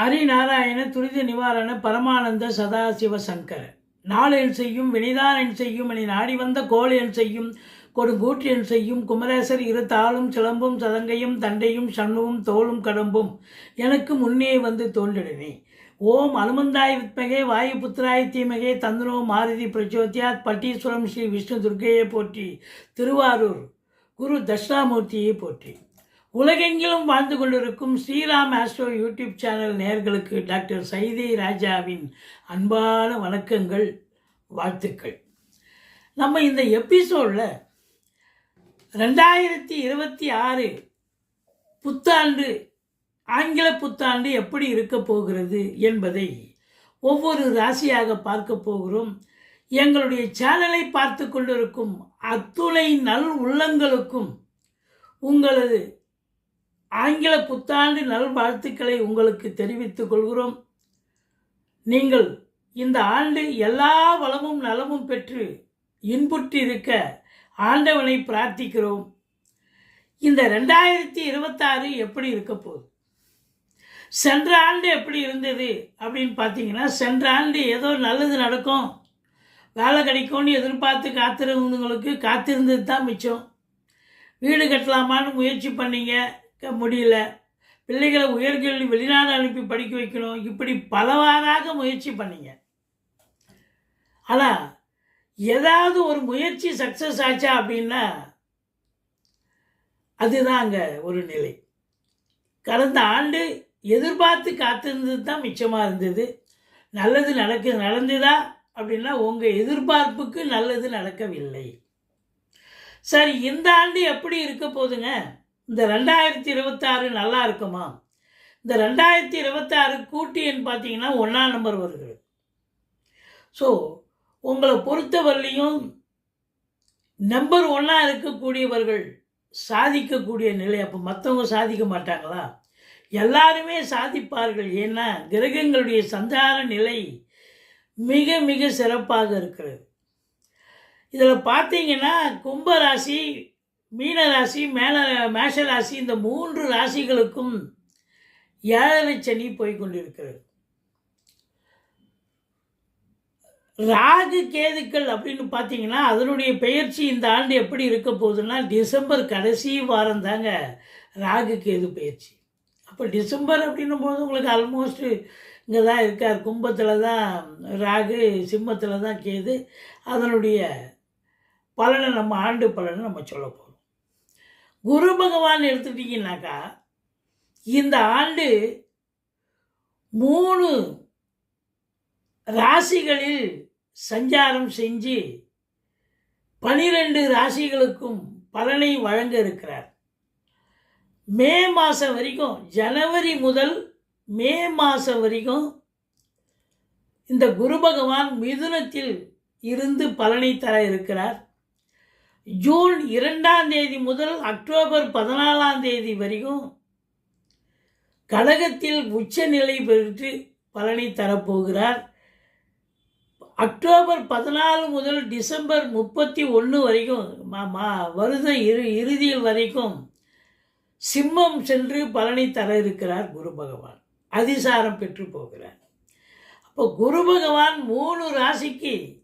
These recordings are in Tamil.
ஹரிநாராயண துரித நிவாரண பரமானந்த சதாசிவ சங்கர. நாளையன் செய்யும் வினிதாரன் செய்யும் என நாடி வந்த கோளென் செய்யும் கொடுங்கூற்றியன் செய்யும் குமரேசர் இரு தாளும் சிலம்பும் சதங்கையும் தண்டையும் சண்முகம் தோளும் கடம்பும் எனக்கு முன்னே வந்து தோன்றினே ஓம் அனுமந்தாய் வித்மகே வாயுபுத்திராய் தீமகே தந்தனோ மாருதி பிரச்சோத்யாத் பட்டீஸ்வரம் ஸ்ரீ விஷ்ணு துர்க்கையை போற்றி திருவாரூர் குரு தட்சிணாமூர்த்தியை போற்றி. உலகெங்கிலும் வாழ்ந்து கொண்டிருக்கும் ஸ்ரீராம் ஆஸ்ட்ரோ யூடியூப் சேனல் நேர்களுக்கு டாக்டர் சைதை ராஜாவின் அன்பான வணக்கங்கள் வாழ்த்துக்கள். நம்ம இந்த எபிசோடில் ரெண்டாயிரத்தி இருபத்தி ஆறு புத்தாண்டு ஆங்கில புத்தாண்டு எப்படி இருக்க போகிறது என்பதை ஒவ்வொரு ராசியாக பார்க்க போகிறோம். எங்களுடைய சேனலை பார்த்து கொண்டிருக்கும் அத்துணை நல் உள்ளங்களுக்கும் உங்களது ஆங்கில புத்தாண்டு நல்வாழ்த்துக்களை உங்களுக்கு தெரிவித்துக் கொள்கிறோம். நீங்கள் இந்த ஆண்டு எல்லா வளமும் நலமும் பெற்று இன்புற்றிருக்க ஆண்டவனை பிரார்த்திக்கிறோம். இந்த ரெண்டாயிரத்தி இருபத்தாறு எப்படி இருக்க போகுது? சென்ற ஆண்டு எப்படி இருந்தது அப்படின்னு பார்த்தீங்கன்னா சென்ற ஆண்டு ஏதோ நல்லது நடக்கும். வேலை கிடைக்கும்னு எதிர்பார்த்து காத்திருந்தவங்களுக்கு காத்திருந்தது தான் மிச்சம். வீடு கட்டலாமான்னு முயற்சி பண்ணீங்க. முடியல. பிள்ளைகளை உயர்கல்வி வெளிநாடு அனுப்பி படிக்க வைக்கணும். இப்படி பலவாறாக முயற்சி பண்ணிங்க. ஆனால் ஏதாவது ஒரு முயற்சி சக்ஸஸ் ஆச்சா அப்படின்னா அதுதான் அங்கே ஒரு நிலை. கடந்த ஆண்டு எதிர்பார்த்து காத்திருந்தது தான் மிச்சமாக இருந்தது. நல்லது நடக்க நடந்ததா அப்படின்னா உங்கள் எதிர்பார்ப்புக்கு நல்லது நடக்கவில்லை. சரி இந்த ஆண்டு எப்படி இருக்க போகுதுங்க இந்த ரெண்டாயிரத்தி இருபத்தாறு நல்லா இருக்குமா இந்த ரெண்டாயிரத்தி இருபத்தாறு கூட்டின்னு பார்த்தீங்கன்னா ஒன்றாம் நம்பர் வருகிறது ஸோ உங்களை பொறுத்தவரையிலையும் நம்பர் ஒன்னாக இருக்கக்கூடியவர்கள் சாதிக்கக்கூடிய நிலை அப்போ மற்றவங்க சாதிக்க மாட்டாங்களா? எல்லாருமே சாதிப்பார்கள். ஏன்னா கிரகங்களுடைய சஞ்சார நிலை மிக மிக சிறப்பாக இருக்கிறது. இதில் பார்த்தீங்கன்னா கும்பராசி மீன ராசி மேல மேஷ ராசி இந்த மூன்று ராசிகளுக்கும் ஏழரை சனி போய்கொண்டிருக்கிறது ராகு கேதுக்கள் அப்படின்னு பார்த்தீங்கன்னா அதனுடைய பெயர்ச்சி இந்த ஆண்டு எப்படி இருக்க போகுதுன்னா டிசம்பர் கடைசி வாரம் தாங்க ராகு கேது பயிற்சி அப்போ டிசம்பர் அப்படின்னும் போது உங்களுக்கு ஆல்மோஸ்ட் இங்கே தான் இருக்கார். கும்பத்தில் தான் ராகு சிம்மத்தில் தான் கேது. அதனுடைய பலனை நம்ம ஆண்டு பலனை நம்ம சொல்ல போகிறோம் குரு பகவான் எடுத்துட்டிங்கனாக்கா இந்த ஆண்டு மூணு ராசிகளில் சஞ்சாரம் செஞ்சு பனிரெண்டு ராசிகளுக்கும் பலனை வழங்க இருக்கிறார். மே மாதம் வரைக்கும் ஜனவரி முதல் மே மாதம் வரைக்கும் இந்த குரு பகவான் மிதுனத்தில் இருந்து பலனை தர இருக்கிறார். ஜூன் இரண்டாம் தேதி முதல் அக்டோபர் பதினாலாம் தேதி வரைக்கும் கடகத்தில் உச்சநிலை பெற்று பலனை தரப்போகிறார். அக்டோபர் பதினாலு முதல் டிசம்பர் முப்பத்தி ஒன்று வரைக்கும் மா- மா- வருட இறுதியில் வரைக்கும் சிம்மம் சென்று பலனை தர இருக்கிறார் குரு பகவான். அதிசாரம் பெற்று போகிறார். அப்போ குரு பகவான் மூணு ராசிக்கு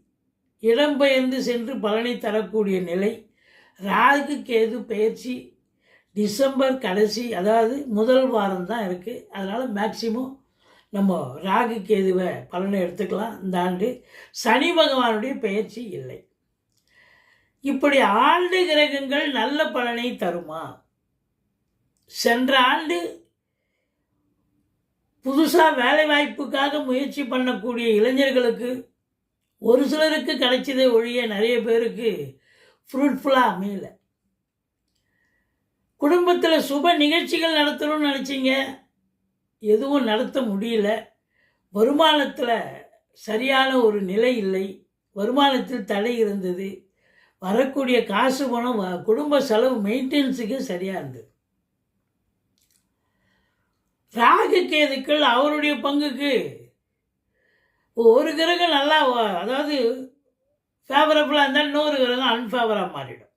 இடம்பெயர்ந்து சென்று பலனை தரக்கூடிய நிலை. ராகு கேது பயிற்சி டிசம்பர் கடைசி அதாவது முதல் வாரம் தான் இருக்குது அதனால் மேக்சிமம் நம்ம ராகு கேதுவை பலனை எடுத்துக்கலாம். இந்த ஆண்டு சனி பகவானுடைய பயிற்சி இல்லை. இப்படி ஆண்டு கிரகங்கள் நல்ல பலனை தருமா? சென்ற ஆண்டு புதுசாக வேலைவாய்ப்புக்காக முயற்சி பண்ணக்கூடிய இளைஞர்களுக்கு ஒரு சிலருக்கு கிடைச்சதே ஒழிய நிறைய பேருக்கு ஃப்ரூட்ஃபுல்லாக அமையல. குடும்பத்தில் சுப நிகழ்ச்சிகள் நடத்தணும்னு நினச்சிங்க எதுவும் நடத்த முடியல. வருமானத்தில் சரியான ஒரு நிலை இல்லை. வருமானத்தில் தடை இருந்தது. வரக்கூடிய காசு பணம் வ- குடும்ப செலவு மெயின்டெனன்ஸுக்கு சரியாக இருந்தது. ராகு கேதுக்கள் அவருடைய பங்குக்கு ஒரு கிரகம் நல்லா அதாவது ஃபேவரபுளாக இருந்தால் இன்னொரு கிரகம் அன்ஃபேவராக மாறிடும்.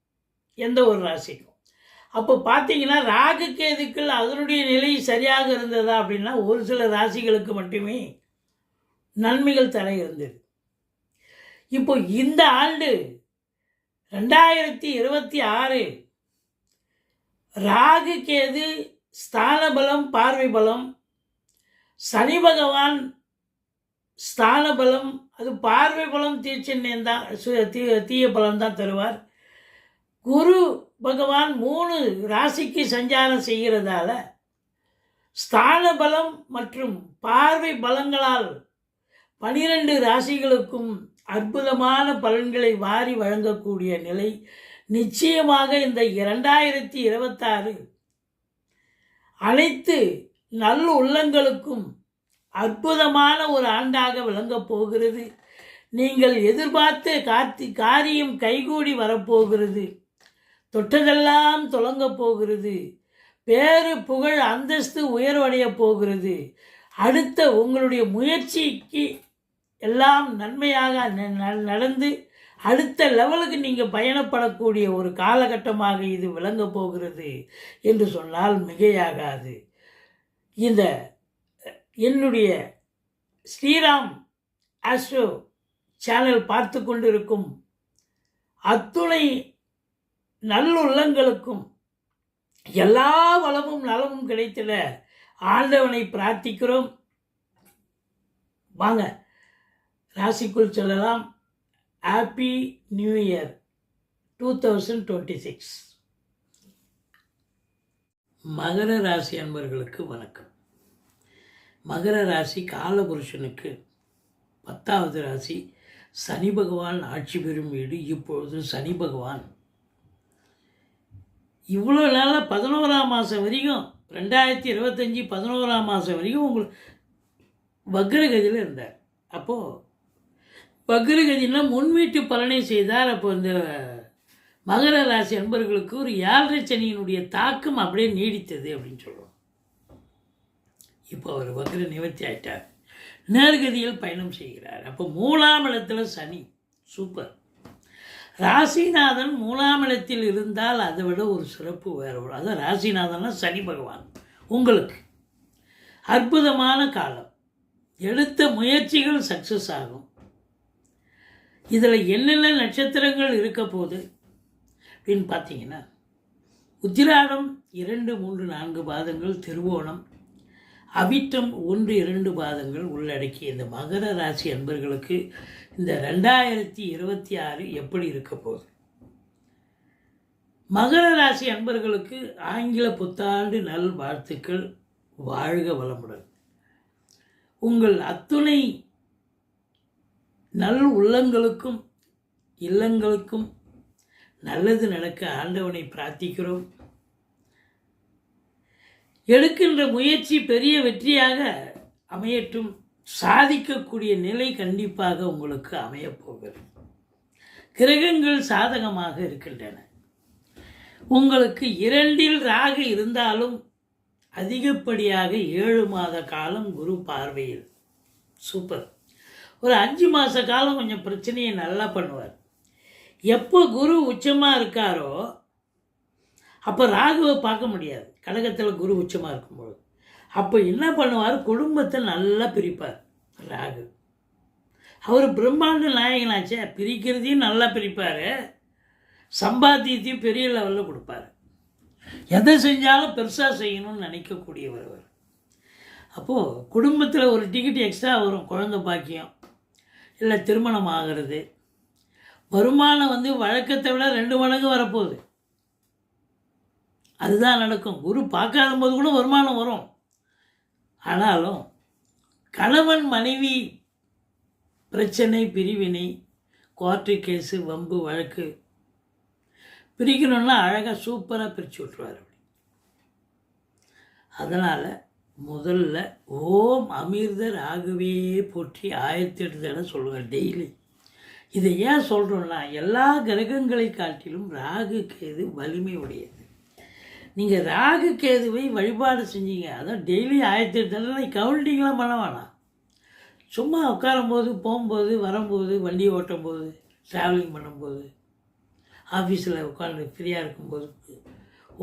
எந்த ஒரு ராசிக்கும். அப்போ பார்த்தீங்கன்னா ராகு கேதுக்கள் அதனுடைய நிலை சரியாக இருந்ததா அப்படின்னா ஒரு சில ராசிகளுக்கு மட்டுமே நன்மைகள் தர இருந்தது. இப்போ இந்த ஆண்டு ரெண்டாயிரத்தி இருபத்தி ஆறு ராகு கேது ஸ்தான பலம் பார்வை பலம் சனி பகவான் ஸ்தான பலம் அது பார்வை பலம் தீர்ச்சின்னம் தான் சு- தீ- தீய பலம் தான் தருவார். குரு பகவான் மூணு ராசிக்கு சஞ்சாரம் செய்கிறதால ஸ்தான பலம் மற்றும் பார்வை பலங்களால் பனிரெண்டு ராசிகளுக்கும் அற்புதமான பலன்களை வாரி வழங்கக்கூடிய நிலை நிச்சயமாக இந்த இரண்டாயிரத்தி இருபத்தாறு அனைத்து நல்ல உள்ளங்களுக்கும் அற்புதமான ஒரு ஆண்டாக விளங்கப் போகிறது. நீங்கள் எதிர்பார்த்த கார்த்தி காரியம் கைகூடி வரப்போகிறது. தொட்டதெல்லாம் தொடங்கப் போகிறது. பேரு புகழ் அந்தஸ்து உயர்வடைய போகிறது. அடுத்த உங்களுடைய முயற்சிக்கு எல்லாம் நன்மையாக ந- ந- நடந்து அடுத்த லெவலுக்கு நீங்கள் பயணப்படக்கூடிய ஒரு காலகட்டமாக இது விளங்கப் போகிறது என்று சொன்னால் மிகையாகாது. இந்த என்னுடைய ஸ்ரீராம் ஆஸ்ட்ரோ சேனல் பார்த்து கொண்டிருக்கும் அத்துணை நல்லுள்ளங்களுக்கும் எல்லா வளமும் நலமும் கிடைத்திட ஆண்டவனை பிரார்த்திக்கிறோம். வாங்க ராசிக்குள் சொல்லலாம். Happy new year two thousand twenty six மகர ராசி அன்பர்களுக்கு வணக்கம். மகர ராசி காலபுருஷனுக்கு பத்தாவது ராசி சனி பகவான் ஆட்சி பெறும் வீடு இப்பொழுது சனி பகவான். இவ்வளோ நாளாக பதினோராம் மாதம் வரைக்கும் ரெண்டாயிரத்தி இருபத்தஞ்சி பதினோராம் மாதம் வரைக்கும் உங்களுக்கு வக்ரகதியில் இருந்தார். அப்போது வக்ரகதினா முன்வீட்டு பலனை செய்தார். அப்போ இந்த மகர ராசி அன்பர்களுக்கு ஒரு ஏழரை சனியினுடைய தாக்கம் அப்படியே நீடித்தது அப்படின்னு சொல்லுவோம் இப்போ அவர் வக்கர நிவர்த்தி ஆயிட்டார். நேர்கதியில் பயணம் செய்கிறார். அப்போ மூலாம் இடத்துல சனி. சூப்பர் ராசிநாதன் மூலாம் இடத்தில் இருந்தால் அதை விட ஒரு சிறப்பு வேறு ஒரு அதான் ராசிநாதன்னா சனி பகவான். உங்களுக்கு. அற்புதமான காலம். எடுத்த முயற்சிகள் சக்ஸஸ் ஆகும். இதில் என்னென்ன நட்சத்திரங்கள் இருக்க போகுது? அப்படின்னு பார்த்தீங்கன்னா உத்திராடம் இரண்டு மூன்று நான்கு பாதங்கள் திருவோணம் அவிட்டம் ஒன்று இரண்டு பாதங்கள் உள்ளடக்கிய இந்த மகர ராசி அன்பர்களுக்கு இந்த ரெண்டாயிரத்தி இருபத்தி ஆறு எப்படி இருக்க போகுது? மகர ராசி அன்பர்களுக்கு ஆங்கில புத்தாண்டு நல் வாழ்த்துக்கள் வாழ்க வளமுடன். உங்கள் அத்துணை நல் உள்ளங்களுக்கும் இல்லங்களுக்கும் நல்லது நடக்க ஆண்டவனை பிரார்த்திக்கிறோம். எடுக்கின்ற முயற்சி பெரிய வெற்றியாக அமையட்டும். சாதிக்கக்கூடிய நிலை கண்டிப்பாக உங்களுக்கு அமையப்போகிறது கிரகங்கள் சாதகமாக இருக்கின்றன. உங்களுக்கு இரண்டில் ராகு இருந்தாலும் அதிகப்படியாக ஏழு மாத காலம் குரு பார்வையில். சூப்பர். ஒரு அஞ்சு மாத காலம் கொஞ்சம் பிரச்சனையை நல்லா பண்ணுவார். எப்போ குரு உச்சமாக இருக்காரோ அப்போ ராகுவை பார்க்க முடியாது. கடகத்தில் குரு உச்சமாக இருக்கும்போது அப்போ என்ன பண்ணுவார்? குடும்பத்தை நல்லா பிரிப்பார் ராகு. அவர் பிரம்மாண்ட நாயகனாச்சே பிரிக்கிறதையும் நல்லா பிரிப்பார். சம்பாத்தியத்தையும் பெரிய லெவலில் கொடுப்பார். எதை செஞ்சாலும் பெருசாக செய்யணும்னு நினைக்கக்கூடியவர் அவர். அப்போது குடும்பத்தில் ஒரு டிக்கெட் எக்ஸ்ட்ரா வரும் குழந்தை பாக்கியம் இல்லை திருமணம் ஆகிறது. வருமானம் வந்து வழக்கத்தை விட ரெண்டு மடங்கு வரப்போகுது. அதுதான் நடக்கும். குரு பார்க்காத போது கூட வருமானம் வரும். ஆனாலும் கணவன் மனைவி பிரச்சனை பிரிவினை கோர்ட்டு கேஸு வம்பு வழக்கு பிரிக்கணும்னா அழகாக சூப்பராக பிரித்து விட்ருவார் அப்படி. அதனால் முதல்ல ஓம் அமிர்தர் ஆகவே போற்றி ஆயிரத்தி எட்டு தடவை சொல்லுவார் டெய்லி இதை ஏன் சொல்கிறோன்னா எல்லா கிரகங்களை காட்டிலும் ராகு கேது வலிமை உடையது. நீங்கள் ராகு கேதுவை வழிபாடு செஞ்சீங்க. அதான் டெய்லி ஆயிரத்தி எட்டு தடவை கவுண்டிங்லாம் பண்ண வேணாம். சும்மா உட்காரும்போது போகும்போது வரும்போது வண்டி ஓட்டும் போது ட்ராவலிங் பண்ணும்போது ஆஃபீஸில் உட்காந்து ஃப்ரீயாக இருக்கும்போது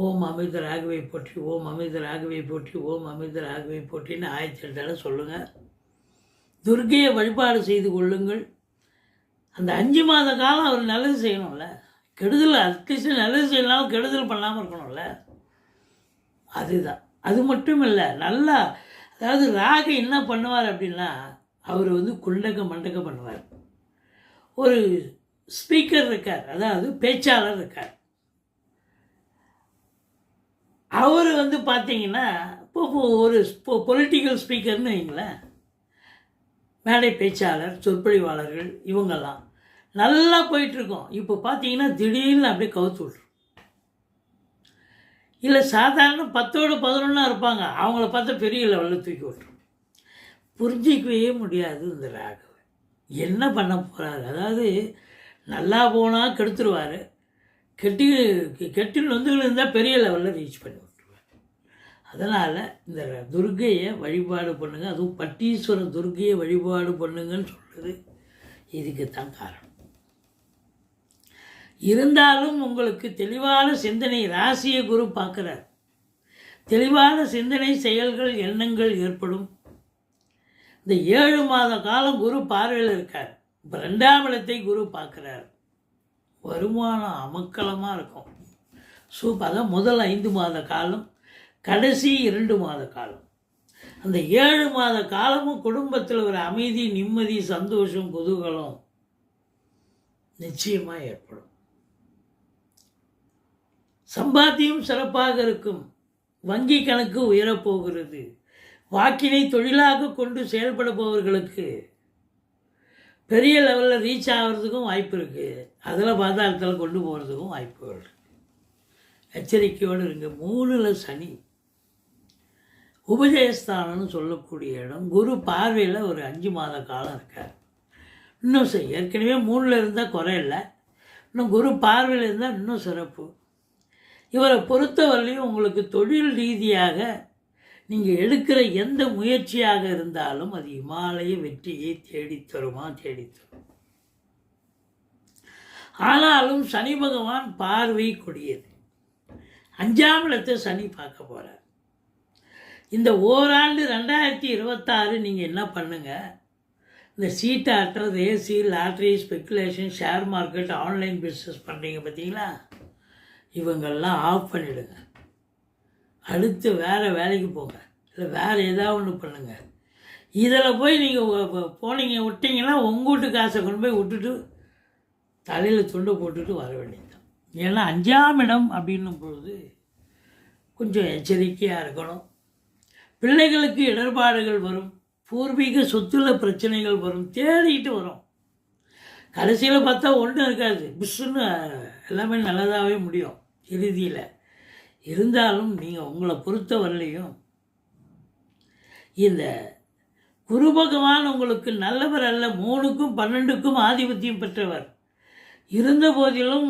ஓம் அமிர்த ராகவை போற்றி ஓம் அமிர்த ராகவை போற்றி ஓம் அமிர்த ராகவை போற்றின்னு ஆயிரத்தி எட்டு தடவை சொல்லுங்கள் துர்க்கையை வழிபாடு செய்து கொள்ளுங்கள். அந்த அஞ்சு மாத காலம் அவர் நல்லது செய்யணும்ல. கெடுதல் அட்லீஸ்ட் நல்லது செய்யலாம் கெடுதல் பண்ணாமல் இருக்கணும்ல. அதுதான். அது மட்டும் இல்லை நல்லா அதாவது ராக என்ன பண்ணுவார் அப்படின்னா அவர் வந்து குண்டக மண்டக பண்ணுவார். ஒரு ஸ்பீக்கர் இருக்கார் அதாவது பேச்சாளர் இருக்கார். அவர் வந்து பார்த்தீங்கன்னா இப்போ இப்போ ஒரு பொலிட்டிக்கல் ஸ்பீக்கர்னு வைங்களேன். மேடை பேச்சாளர் சொற்பொழிவாளர்கள் இவங்கெல்லாம். நல்லா போயிட்டுருக்கோம் இப்போ பார்த்தீங்கன்னா திடீர்னு அப்படியே கவுத்து விட்ரும் இல்லை சாதாரண பத்தோடு பதினொன்றா இருப்பாங்க. அவங்கள பார்த்தா பெரிய லெவலில் தூக்கி விட்டுரும். புரிஞ்சிக்கவே முடியாது இந்த ராகவன் என்ன பண்ண போகிறாரு அதாவது நல்லா போனால் கெடுத்துருவார். கெட்டி கெட்டில் வந்து இருந்தால் பெரிய லெவலில் ரீச் பண்ணி விட்டுருவார். அதனால் இந்த துர்க்கையை வழிபாடு பண்ணுங்கள் அதுவும் பட்டீஸ்வரர் துர்க்கையை வழிபாடு பண்ணுங்கன்னு சொல்கிறது இதுக்கு தான் காரணம். இருந்தாலும் உங்களுக்கு தெளிவான சிந்தனை ராசியை குரு பார்க்குறார். தெளிவான சிந்தனை செயல்கள் எண்ணங்கள் ஏற்படும். இந்த ஏழு மாத காலம் குரு பார்வையில் இருக்கார். இப்போ ரெண்டாம் இடத்தை குரு பார்க்குறார். வருமானம் அமக்கலமாக இருக்கும். சூப்பர் அதான் முதல் ஐந்து மாத காலம் கடைசி இரண்டு மாத காலம். அந்த ஏழு மாத காலமும் குடும்பத்தில் ஒரு அமைதி நிம்மதி சந்தோஷம் குதூகலம் நிச்சயமாக ஏற்படும். சம்பாத்தியம் சிறப்பாக இருக்கும். வங்கி கணக்கு உயரப்போகிறது. வாக்கினை தொழிலாக கொண்டு செயல்படுபவர்களுக்கு பெரிய லெவலில் ரீச் ஆகிறதுக்கும் வாய்ப்பு இருக்குது அதில் பாதாளத்தில் கொண்டு போகிறதுக்கும் வாய்ப்புகள் எச்சரிக்கையோடு இருங்க. மூணில் சனி. உபஜயஸ்தானம்னு சொல்லக்கூடிய இடம். குரு பார்வையில் ஒரு அஞ்சு மாத காலம் இருக்கார். இன்னும் சரி ஏற்கனவே மூணில் இருந்தால் குறையில்லை இன்னும் குரு பார்வையில் இருந்தால் இன்னும் சிறப்பு. இவரை பொறுத்தவரையிலையும் உங்களுக்கு தொழில் ரீதியாக நீங்கள் எடுக்கிற எந்த முயற்சியாக இருந்தாலும் அது இமாலய வெற்றியை தேடித் தருமா? தேடித் தரும். ஆனாலும் சனி பகவான் பார்வை கொடியது. அஞ்சாம் இடத்தை சனி பார்க்க போகிறார் இந்த ஓராண்டு ரெண்டாயிரத்தி இருபத்தாறு நீங்கள் என்ன பண்ணுங்க? இந்த chit AC lottery speculation share market online business பண்ணுறீங்க பார்த்தீங்களா இவங்கெல்லாம் ஆஃப் பண்ணிவிடுங்க அடுத்து வேறு வேலைக்கு போங்க. இல்லை வேறு ஏதாவது ஒன்று பண்ணுங்கள் இதில் போய் நீங்கள் போனீங்க விட்டீங்கன்னா உங்கள் வீட்டு காசை கொண்டு போய் விட்டுட்டு தலையில் துண்டை போட்டுட்டு வர வேண்டியதுதான். ஏன்னா அஞ்சாம் இடம் அப்படின்னும் பொழுது கொஞ்சம் எச்சரிக்கையாக இருக்கணும். பிள்ளைகளுக்கு இடர்பாடுகள் வரும். பூர்வீக சொத்துல பிரச்சனைகள் வரும். தேடிக்கிட்டு வரும். கடைசியில் பார்த்தா ஒன்றும் இருக்காது. புஷ்ஷுன்னு எல்லாமே நல்லதாகவே முடியும். இறுதியில். இருந்தாலும் நீங்கள் உங்களை பொறுத்தவரையிலையும் இந்த குரு பகவான் உங்களுக்கு நல்லவர் அல்ல மூணுக்கும் பன்னெண்டுக்கும் ஆதிபத்தியம் பெற்றவர். இருந்த போதிலும்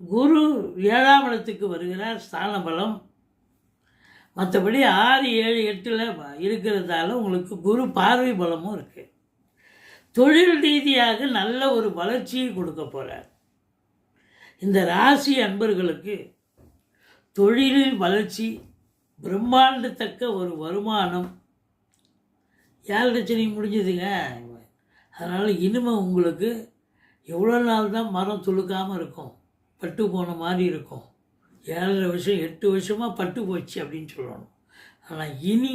குரு ஏழாம் இடத்துக்கு வருகிறார் ஸ்தான பலம் மற்றபடி ஆறு ஏழு எட்டில் இருக்கிறதால உங்களுக்கு குரு பார்வை பலமும் இருக்குது தொழில் ரீதியாக நல்ல ஒரு வளர்ச்சியை கொடுக்க போகிறார் இந்த ராசி அன்பர்களுக்கு தொழிலில் வளர்ச்சி பிரம்மாண்டத்தக்க ஒரு வருமானம். ஏழு லட்சணி முடிஞ்சதுங்க? அதனால் இனிமே உங்களுக்கு எவ்வளோ நாள் தான் மரம் துளுக்காமல் இருக்கும் பட்டு போன மாதிரி இருக்கும். ஏழரை வருஷம் எட்டு வருஷமாக பட்டு போச்சு அப்படின்னு சொல்லணும். ஆனால் இனி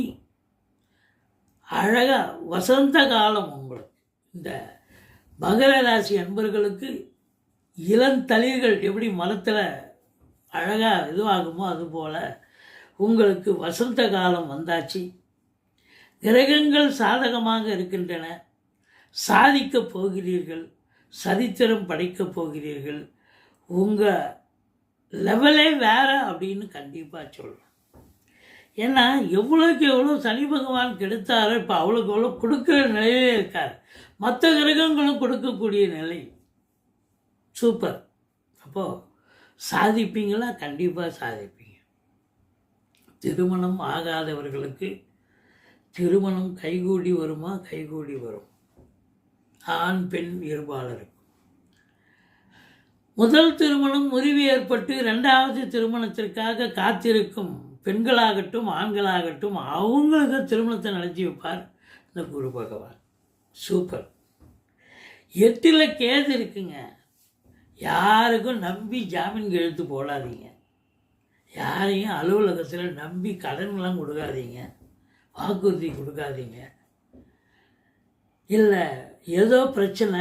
அழகாக வசந்த காலம் உங்களுக்கு. இந்த மகர ராசி அன்பர்களுக்கு இளந்தளிர்கள் எப்படி மரத்தில் அழகாக இதுவாகுமோ அதுபோல் உங்களுக்கு வசந்த காலம் வந்தாச்சு. கிரகங்கள் சாதகமாக இருக்கின்றன. சாதிக்கப் போகிறீர்கள். சரித்திரம் படைக்கப் போகிறீர்கள். உங்கள் லெவலே வேறு அப்படின்னு கண்டிப்பாக சொல்லலாம் ஏன்னா எவ்வளோக்கு எவ்வளோ சனி பகவான் கெடுத்தாரோ இப்போ அவ்வளோக்கு எவ்வளோ கொடுக்குற நிலையிலே இருக்கார். மற்ற கிரகங்களும் கொடுக்கக்கூடிய நிலை. சூப்பர் அப்போது சாதிப்பீங்களா? கண்டிப்பாக சாதிப்பீங்க. திருமணம் ஆகாதவர்களுக்கு திருமணம் கைகூடி வருமா? கைகூடி வரும். ஆண் பெண் இருபாளருக்கு முதல் திருமணம் முறிவு ஏற்பட்டு ரெண்டாவது திருமணத்திற்காக காத்திருக்கும் பெண்களாகட்டும் ஆண்களாகட்டும் அவங்களுக்கு திருமணத்தை நடத்தி வைப்பார் இந்த குரு பகவான். சூப்பர் எட்டில் கேது இருக்குங்க. யாருக்கும் நம்பி ஜாமீன் எழுத்து போடாதீங்க. யாரையும் அலுவலகத்தில் நம்பி கடன்லாம் கொடுக்காதீங்க. வாக்குறுதி கொடுக்காதீங்க. இல்லை ஏதோ பிரச்சனை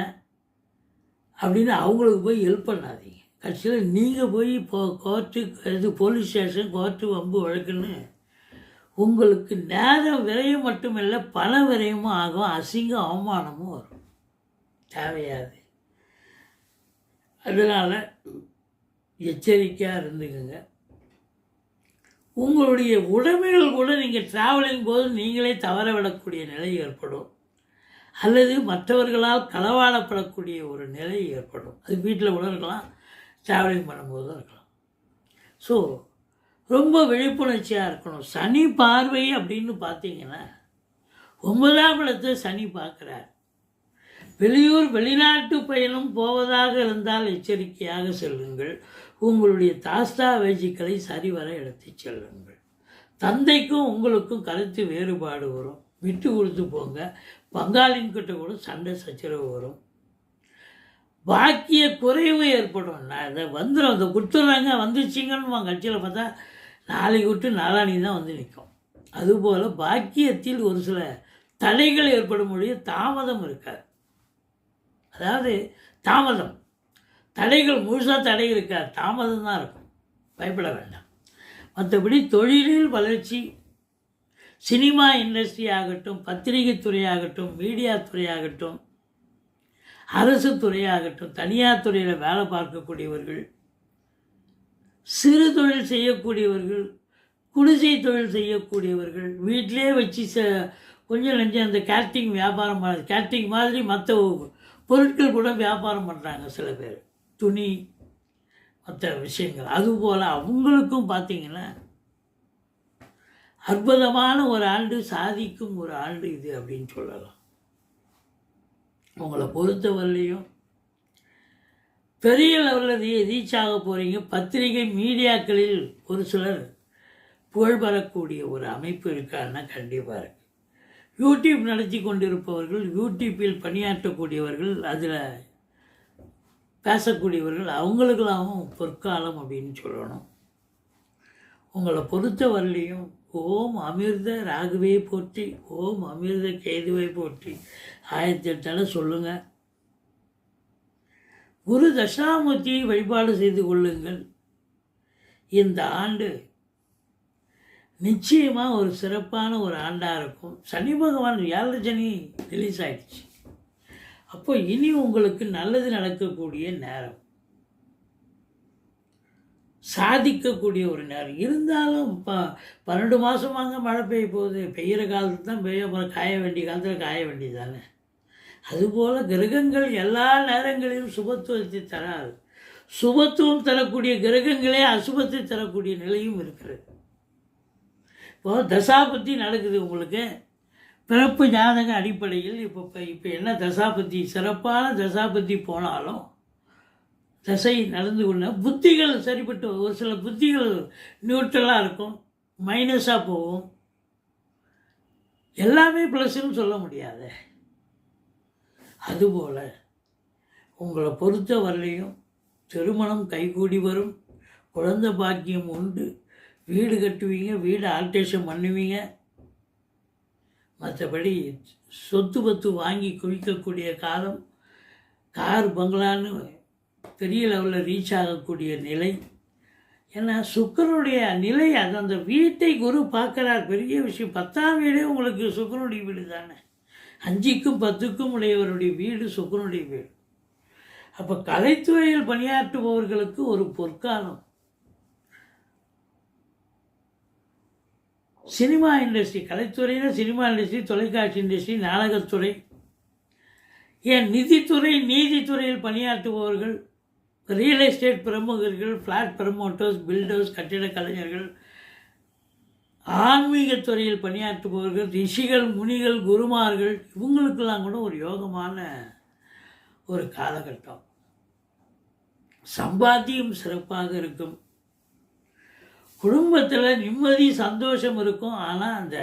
அப்படின்னு அவங்களுக்கு போய் ஹெல்ப் பண்ணாதீங்க. கட்சியில் நீங்கள் போய் இப்போ கோர்ட்டு இது போலீஸ் ஸ்டேஷன் கோர்ட்டு வம்பு வழக்குன்னு உங்களுக்கு நேரம் விரயம் மட்டுமில்லை பண விரயமும் ஆகும் அசிங்கம் அவமானமும் வரும். தேவையாது. அதனால் எச்சரிக்கையாக இருந்துக்குங்க. உங்களுடைய உடைமைகள் கூட நீங்கள் ட்ராவலிங் போது நீங்களே தவற விடக்கூடிய நிலை ஏற்படும். அல்லது மற்றவர்களால் களவாடப்படக்கூடிய ஒரு நிலை ஏற்படும். அது வீட்டில் கூட இருக்கலாம் ட்ராவலிங் பண்ணும்போதும் இருக்கலாம். ஸோ ரொம்ப விழிப்புணர்ச்சியாக இருக்கணும். சனி பார்வை அப்படின்னு பார்த்தீங்கன்னா ஒன்பதாம் இடத்தை சனி பார்க்குறார். வெளியூர் வெளிநாட்டு பயணம் போவதாக இருந்தால் எச்சரிக்கையாக செல்லுங்கள். உங்களுடைய தாஸ்தா வேஜிக்களை சரிவர எடுத்து செல்லுங்கள். தந்தைக்கும் உங்களுக்கும் கருத்து வேறுபாடு வரும். விட்டு கொடுத்து போங்க. பங்காளின்கிட்ட கூட சண்டை சச்சரவு வரும். பாக்கிய குறைவு ஏற்படும். நான் இதை வந்துடும் இதை கொடுத்துட்றாங்க வந்துச்சிங்கன்னு கட்சியில் பார்த்தா நாளைக்கு விட்டு நாளானி தான் வந்து நிற்கும். அதுபோல் பாக்கியத்தில் ஒரு சில தடைகள் ஏற்படும் முடிய தாமதம் இருக்காது. அதாவது தாமதம். தடைகள் முழுசாக தடை இருக்காது. தாமதம் தான் இருக்கும். பயப்பட வேண்டாம். மற்றபடி தொழிலில் வளர்ச்சி சினிமா இண்டஸ்ட்ரி ஆகட்டும் பத்திரிகை துறையாகட்டும் மீடியா துறையாகட்டும் அரசு துறையாகட்டும் தனியார் துறையில் வேலை பார்க்கக்கூடியவர்கள் சிறு தொழில் செய்யக்கூடியவர்கள் குடிசை தொழில் செய்யக்கூடியவர்கள் வீட்டிலே வச்சு ச கொஞ்சம் நெஞ்சம் அந்த கேட்ரிங் வியாபாரம் கேட்ரிங் மாதிரி மற்ற பொருட்கள் கூட வியாபாரம் பண்ணுறாங்க சில பேர். துணி மற்ற விஷயங்கள். அதுபோல் அவங்களுக்கும் பார்த்தீங்கன்னா அற்புதமான ஒரு ஆண்டு சாதிக்கும் ஒரு ஆண்டு இது அப்படின்னு சொல்லலாம். உங்களை பொறுத்தவரையிலையும் பெரிய லெவலில் ரீச் ஆக போகிறீங்க பத்திரிகை மீடியாக்களில் ஒரு சிலர் புகழ் பெறக்கூடிய ஒரு அமைப்பு இருக்கான்னா கண்டிப்பாக இருக்குது யூடியூப் நடத்தி கொண்டிருப்பவர்கள் யூடியூப்பில் பணியாற்றக்கூடியவர்கள் அதில் பேசக்கூடியவர்கள் அவங்களுக்கெல்லாம் பொற்காலம் அப்படின்னு சொல்லணும். உங்களை பொறுத்த வரலையும் ஓம் அமிர்த ராகுவே போற்றி ஓம் அமிர்த கேதுவை போற்றி. ஆயிரத்தி எட்டால் சொல்லுங்கள் குரு தசாமூர்த்தியை வழிபாடு செய்து கொள்ளுங்கள். இந்த ஆண்டு நிச்சயமாக ஒரு சிறப்பான ஒரு ஆண்டாக இருக்கும். சனி பகவான் ஏழரை சனி ரிலீஸ் ஆகிடுச்சு அப்போ இனி உங்களுக்கு நல்லது நடக்கக்கூடிய நேரம். சாதிக்கக்கூடிய ஒரு நேரம். இருந்தாலும் ப பன்னெண்டு மாதமாக மழை பெய்ய போகுது. பெய்கிற காலத்து தான் பெய்ய அப்புறம் காய வேண்டிய காலத்தில் காய வேண்டியது தானே அதுபோல் கிரகங்கள் எல்லா நேரங்களிலும் சுபத்துவத்தை தராது. சுபத்துவம் தரக்கூடிய கிரகங்களே அசுபத்தை தரக்கூடிய நிலையும் இருக்கிறது. இப்போது தசாபத்தி நடக்குது உங்களுக்கு. பிறப்பு ஜாதக அடிப்படையில் இப்போ இப்போ இப்போ என்ன தசாபத்தி? சிறப்பான தசாபத்தி போனாலும் தசை நடந்து கொண்ட புத்திகள் சரிப்பட்டு ஒரு சில புத்திகள் நியூட்ரலாக இருக்கும் மைனஸாக போகும். எல்லாமே ப்ளஸ்ன்னு சொல்ல முடியாது. அதுபோல் உங்களை பொறுத்த வரலையும் திருமணம் கைகூடி வரும் குழந்தை பாக்கியம் உண்டு. வீடு கட்டுவீங்க வீடு ஆல்ட்ரேஷன் பண்ணுவீங்க. மற்றபடி சொத்து பத்து வாங்கி குவிக்கக்கூடிய காலம் கார் பங்களான்னு பெரிய லெவலில் ரீச் ஆகக்கூடிய நிலை. ஏன்னா சுக்கரனுடைய நிலை அது அந்த வீட்டை குரு பார்க்குறார். பெரிய விஷயம் பத்தாம் வீடே உங்களுக்கு சுக்கரனுடைய வீடு தானே. அஞ்சுக்கும் பத்துக்கும் உடையவருடைய வீடு சுக்கரனுடைய வீடு. அப்போ கலைத்துறையில் பணியாற்றுபவர்களுக்கு ஒரு பொற்காலம். சினிமா இண்டஸ்ட்ரி கலைத்துறையில் சினிமா இண்டஸ்ட்ரி தொலைக்காட்சி இண்டஸ்ட்ரி நாடகத்துறை. ஏன் நிதித்துறை நீதித்துறையில் பணியாற்றுபவர்கள் ரியல் எஸ்டேட் பிரமுகர்கள் ஃப்ளாட் ப்ரமோட்டர்ஸ் பில்டர்ஸ் கட்டிட கலைஞர்கள் ஆன்மீகத்துறையில் பணியாற்றுபவர்கள் ரிஷிகள் முனிகள் குருமார்கள் இவங்களுக்கெல்லாம் கூட ஒரு யோகமான ஒரு காலகட்டம். சம்பாத்தியம் சிறப்பாக இருக்கும். குடும்பத்தில் நிம்மதி சந்தோஷம் இருக்கும். ஆனால் அந்த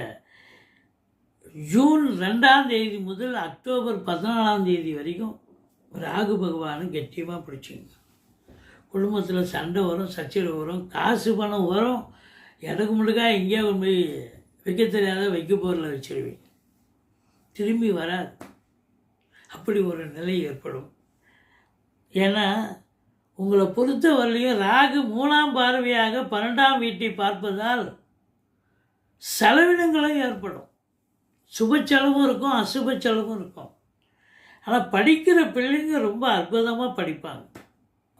ஜூன் ரெண்டாம் தேதி முதல் அக்டோபர் பதினாலாம் தேதி வரைக்கும் ராகு பகவானும் கெட்டியமாக பிடிச்சிங்க குடும்பத்தில் சண்டை வரும் சச்சரவு வரும் காசு பணம் வரும். எனக்கு முழுக்கா எங்கேயோ கொண்டு போய் வைக்க தெரியாத வைக்க பொருளை வச்சிருவீங்க. திரும்பி வராது. அப்படி ஒரு நிலை ஏற்படும். ஏன்னா உங்களை பொறுத்தவரையிலையும் ராகு மூணாம் பார்வையாக பன்னெண்டாம் வீட்டை பார்ப்பதால் செலவினங்களும் ஏற்படும். சுப செலவும் இருக்கும் அசுப செலவும் இருக்கும். ஆனால் படிக்கிற பிள்ளைங்க ரொம்ப அற்புதமாக படிப்பாங்க.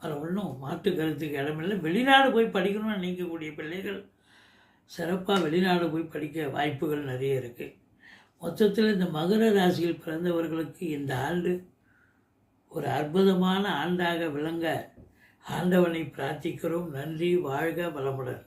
அது ஒன்றும் மாற்று கருத்துக்கு இடமில்லை வெளிநாடு போய் படிக்கணும்னு நினைக்கக்கூடிய பிள்ளைகள் சிறப்பாக வெளிநாடு போய் படிக்க வாய்ப்புகள் நிறைய இருக்குது மொத்தத்தில் இந்த மகர ராசியில் பிறந்தவர்களுக்கு இந்த ஆண்டு ஒரு அற்புதமான ஆண்டாக விளங்க ஆண்டவனை பிரார்த்திக்கிறோம். நன்றி வாழ்க வளமுடன்.